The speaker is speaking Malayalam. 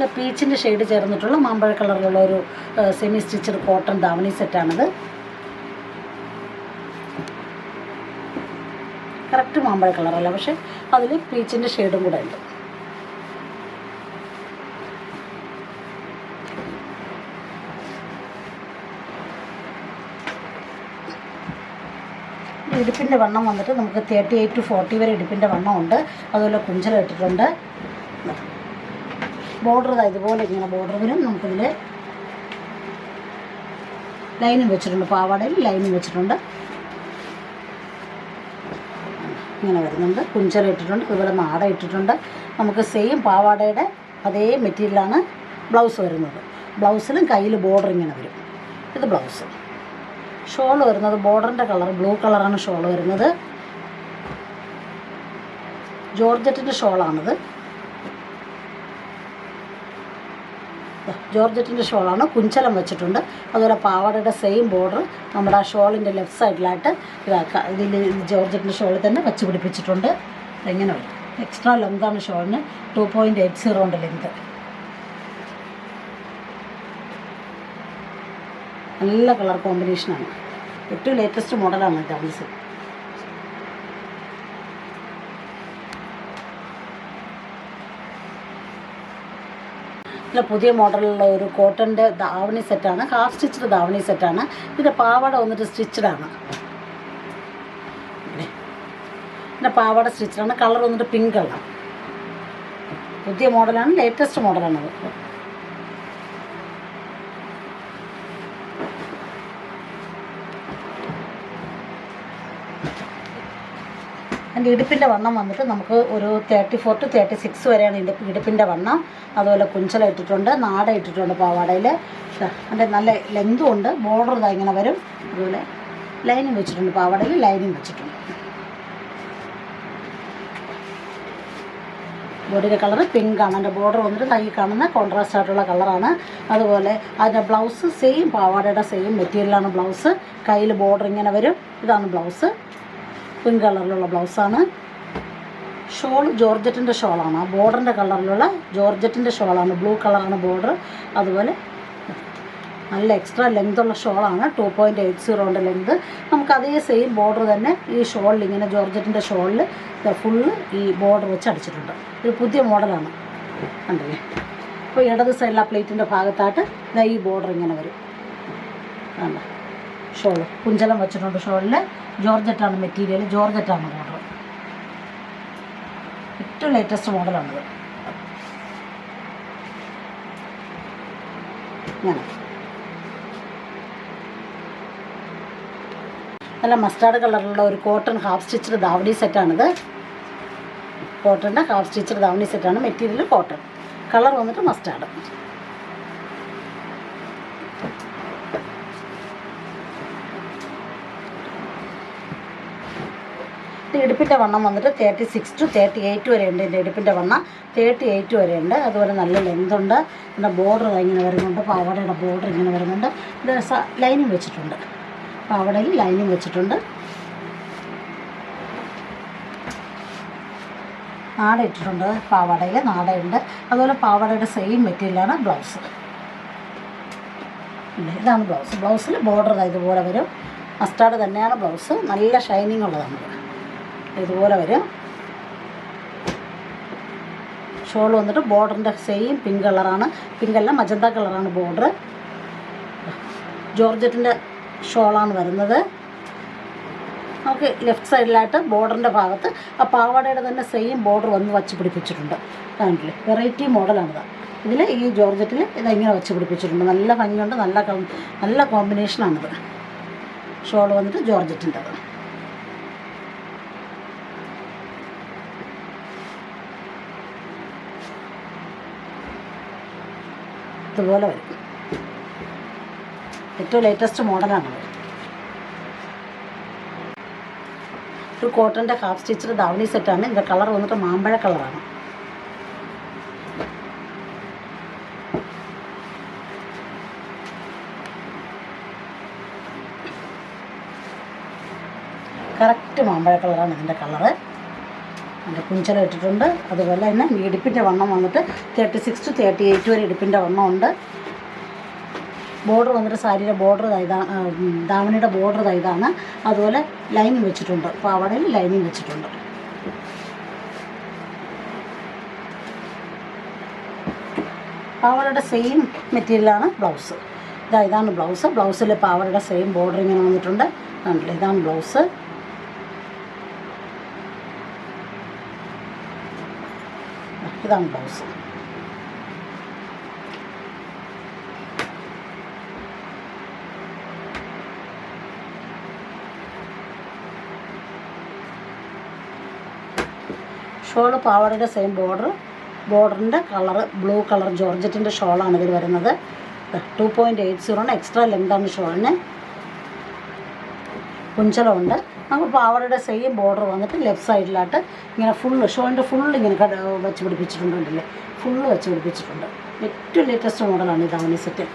പിന്നെ പീച്ചിന്റെ ഷെയ്ഡ് ചേർന്നിട്ടുള്ള മാമ്പഴ കളറിലുള്ള ഒരു സെമി സ്റ്റിച്ചഡ് കോട്ടൺ ദാവണി സെറ്റാണിത് കറക്റ്റ് മാമ്പഴ കളറല്ല പക്ഷെ അതിൽ പീച്ചിന്റെ ഷെയ്ഡും കൂടെ ഉണ്ട്. ഇടുപ്പിന്റെ വണ്ണം വന്നിട്ട് നമുക്ക് തേർട്ടി എയ്റ്റ് ടു ഫോർട്ടി വരെ ഇടുപ്പിന്റെ വണ്ണം ഉണ്ട്. അതുപോലെ കുഞ്ചല ബോർഡർ ഇതുപോലെ ഇങ്ങനെ ബോർഡർ വരും. നമുക്കിതിൽ ലൈനും വെച്ചിട്ടുണ്ട്. പാവാടയിൽ ലൈനും വെച്ചിട്ടുണ്ട്. ഇങ്ങനെ വരുന്നുണ്ട്. കുഞ്ചല ഇട്ടിട്ടുണ്ട്. അതുപോലെ നാട ഇട്ടിട്ടുണ്ട്. നമുക്ക് സെയിം പാവാടയുടെ അതേ മെറ്റീരിയലാണ് ബ്ലൗസ് വരുന്നത്. ബ്ലൗസിലും കയ്യിൽ ബോർഡർ ഇങ്ങനെ വരും. ഇത് ബ്ലൗസ് ഷോൾ വരുന്നത് ബോർഡറിന്റെ കളർ ബ്ലൂ കളറാണ് ഷോൾ വരുന്നത്. ജോർജറ്റിന്റെ ഷോളാണിത് ജോർജറ്റിന്റെ ഷോളാണ് കുഞ്ചലം വെച്ചിട്ടുണ്ട്. അതുപോലെ പാവാടയുടെ സെയിം ബോർഡർ നമ്മുടെ ആ ഷോളിന്റെ ലെഫ്റ്റ് സൈഡിലായിട്ട് ഇതാക്കുക ഇതിൽ ജോർജറ്റിന്റെ ഷോളിൽ തന്നെ വെച്ച് പിടിപ്പിച്ചിട്ടുണ്ട്. എങ്ങനെ എക്സ്ട്രാ ലെങ്താണ് ഷോളിന്. ടു പോയിന്റ് എയ്റ്റ് സീറോ ഉണ്ട് ലെങ്ത് നല്ല കളർ കോമ്പിനേഷനാണ് ഏറ്റവും ലേറ്റസ്റ്റ് മോഡലാണ് ഡാൻസ് നല്ല പുതിയ മോഡലുള്ള ഒരു കോട്ടന്റെ ദാവണി സെറ്റാണ് ഹാഫ് സ്റ്റിച്ചഡ് ദാവണി സെറ്റാണ് ഇതിന്റെ പാവാട വന്നിട്ട് സ്റ്റിച്ചഡാണ് ഇതിന്റെ പാവാട സ്റ്റിച്ചഡാണ് കളർ വന്നിട്ട് പിങ്ക് കളർ പുതിയ മോഡലാണ് ലേറ്റസ്റ്റ് മോഡലാണത് അതിന്റെ ഇടുപ്പിന്റെ വണ്ണം വന്നിട്ട് നമുക്ക് ഒരു thirty four to thirty six വരെയാണ് ഇടുപ്പ് ഇടുപ്പിന്റെ വണ്ണം. അതുപോലെ കുഞ്ചല ഇട്ടിട്ടുണ്ട് നാട ഇട്ടിട്ടുണ്ട് പാവാടയിൽ. അതിന്റെ നല്ല ലെങ്തും ഉണ്ട്. ബോർഡർ ഇതാ ഇങ്ങനെ വരും. അതുപോലെ ലൈനിങ് വെച്ചിട്ടുണ്ട് പാവാടയിൽ ലൈനിങ് വെച്ചിട്ടുണ്ട്. ബോഡിയുടെ കളർ പിങ്കാണ് അതിന്റെ ബോർഡർ വന്നിട്ട് കൈ കാണുന്ന കോൺട്രാസ്റ്റ് ആയിട്ടുള്ള കളറാണ് അതുപോലെ അതിന്റെ ബ്ലൗസ് സെയിം പാവാടയുടെ സെയിം മെറ്റീരിയലാണ് ബ്ലൗസ് കയ്യിൽ ബോർഡർ ഇങ്ങനെ വരും. ഇതാണ് ബ്ലൗസ് പിങ്ക് കളറിലുള്ള ബ്ലൗസാണ്. ഷോൾ ജോർജറ്റിന്റെ ഷോളാണ്. ആ ബോർഡറിന്റെ കളറിലുള്ള ജോർജറ്റിന്റെ ഷോളാണ്. ബ്ലൂ കളറാണ് ബോർഡർ. അതുപോലെ നല്ല എക്സ്ട്രാ ലെങ്തുള്ള ഷോളാണ്. ടു പോയിന്റ് എയ്റ്റ് സീറോന്റെ ലെങ്ത് നമുക്ക് അതേ സെയിം ബോർഡർ തന്നെ ഈ ഷോളിൽ ഇങ്ങനെ ജോർജറ്റിന്റെ ഷോളിൽ ഫുള്ള് ഈ ബോർഡർ വെച്ച് അടിച്ചിട്ടുണ്ട്. ഒരു പുതിയ മോഡലാണ് കണ്ടില്ലേ? അപ്പോൾ ഇടത് സൈഡിലെ പ്ലേറ്റിന്റെ ഭാഗത്തായിട്ട് ഈ ബോർഡർ ഇങ്ങനെ വരും. കണ്ട? ഷോൾ. കുഞ്ചലം വെച്ചിട്ടുണ്ട് ഷോളിൽ ജോർജറ്റാണ് മെറ്റീരിയൽ ജോർജറ്റാണ് മോഡൽ ഏറ്റവും ലേറ്റസ്റ്റ് മോഡലാണിത് നല്ല മസ്റ്റാർഡ് കളറിലുള്ള ഒരു കോട്ടൺ ഹാഫ് സ്റ്റിച്ചഡ് ദാവണി സെറ്റാണിത് കോട്ടന്റെ ഹാഫ് സ്റ്റിച്ചഡ് ദാവണി സെറ്റാണ് മെറ്റീരിയൽ കോട്ടൺ കളർ വന്നിട്ട് മസ്റ്റാർഡ് ഇടുപ്പിന്റെ വണ്ണം വന്നിട്ട് thirty six to thirty eight വരെ ഉണ്ട് എന്റെ ഇടുപ്പിന്റെ വണ്ണം. തേർട്ടി എയ്റ്റ് വരെ ഉണ്ട് അതുപോലെ നല്ല ലെങ്ത് ഉണ്ട്. പിന്നെ ബോർഡർ ഇങ്ങനെ വരുന്നുണ്ട്. പാവാടയുടെ ബോർഡർ ഇങ്ങനെ വരുന്നുണ്ട്. ഇത് ലൈനിങ് വെച്ചിട്ടുണ്ട്. പാവാടയിൽ ലൈനിങ് വെച്ചിട്ടുണ്ട്. നാട ഇട്ടിട്ടുണ്ട്. പാവാടയിൽ നാടയുണ്ട് അതുപോലെ പാവാടയുടെ സെയിം മെറ്റീരിയലാണ് ബ്ലൗസ് ഇതാണ് ബ്ലൗസ് ബ്ലൗസിൽ ബോർഡർ ഇതുപോലെ വരും. മസ്റ്റാർഡ് തന്നെയാണ് ബ്ലൗസ് നല്ല ഷൈനിങ് ഉള്ളതാണ്. ഇതുപോലെ വരും. ഷോൾ വന്നിട്ട് ബോർഡറിന്റെ സെയിം പിങ്ക് കളറാണ് പിങ്ക് അല്ല മജന്ത കളറാണ് ബോർഡർ ജോർജറ്റിന്റെ ഷോളാണ് വരുന്നത്. നമുക്ക് ലെഫ്റ്റ് സൈഡിലായിട്ട് ബോർഡറിന്റെ ഭാഗത്ത് ആ പാവാടയുടെ തന്നെ സെയിം ബോർഡർ വന്ന് വച്ച് പിടിപ്പിച്ചിട്ടുണ്ട്. കാണില്ലേ വെറൈറ്റി മോഡലാണിത് ഇതിൽ ഈ ജോർജറ്റിൽ ഇതെങ്ങനെ വച്ച് പിടിപ്പിച്ചിട്ടുണ്ട്. നല്ല ഭംഗിയുണ്ട് നല്ല നല്ല കോമ്പിനേഷനാണിത് ഷോൾ വന്നിട്ട് ജോർജറ്റിന്റെത്. ഇതുപോലെ വരും. ഏറ്റവും ലേറ്റസ്റ്റ് മോഡലാണ് ഒരു കോട്ടന്റെ ഹാഫ് സ്റ്റിച്ചഡ് ധാവണി സെറ്റാണ് ഇതിന്റെ കളർ വന്നിട്ട് മാമ്പഴ കളറാണ് കറക്റ്റ് മാമ്പഴ കളറാണ് ഇതിന്റെ കളറ് അതിന്റെ കുഞ്ചല ഇട്ടിട്ടുണ്ട്. അതുപോലെ തന്നെ ഇടുപ്പിന്റെ വണ്ണം വന്നിട്ട് thirty six to thirty eight വരെ ഇടുപ്പിന്റെ വണ്ണം ഉണ്ട്. ബോർഡർ വന്നിട്ട് സാരിയുടെ ബോർഡർ ഇതാണ് ദാവണിയുടെ ബോർഡർ ഇതാണ്. അതുപോലെ ലൈനിങ് വെച്ചിട്ടുണ്ട്. പാവാടയിൽ ലൈനിങ് വെച്ചിട്ടുണ്ട്. പാവാടയുടെ സെയിം മെറ്റീരിയലാണ് ബ്ലൗസ് ഇതാ ഇതാണ് ബ്ലൗസ് ബ്ലൗസിൽ പാവാടയുടെ സെയിം ബോർഡർ ഇങ്ങനെ വന്നിട്ടുണ്ട്. കണ്ടില്ല? ഇതാണ് ബ്ലൗസ് ഇതാണ് ബ്ലൗസ് ഷോൾ പാവാടയുടെ സെയിം ബോർഡർ ബോർഡറിന്റെ കളർ ബ്ലൂ കളർ ജോർജറ്റിന്റെ ഷോളാണ് ഇതിൽ വരുന്നത്. ടു പോയിന്റ് എയ്റ്റ് സീറോണ് എക്സ്ട്രാ ലെങ്താണ് ഷോളിന്. കുഞ്ചലമുണ്ട്. നമുക്ക് അവരുടെ സെയിം ബോർഡർ വന്നിട്ട് ലെഫ്റ്റ് സൈഡിലായിട്ട് ഇങ്ങനെ ഫുള്ള് ഷോളിന്റെ ഫുള്ള് ഇങ്ങനെ കട വെച്ച് പിടിപ്പിച്ചിട്ടുണ്ട് കണ്ടില്ലേ? ഫുള്ള് വെച്ച് പിടിപ്പിച്ചിട്ടുണ്ട്. ഏറ്റവും ലേറ്റസ്റ്റ് മോഡലാണ് ധാവണി സെറ്റ്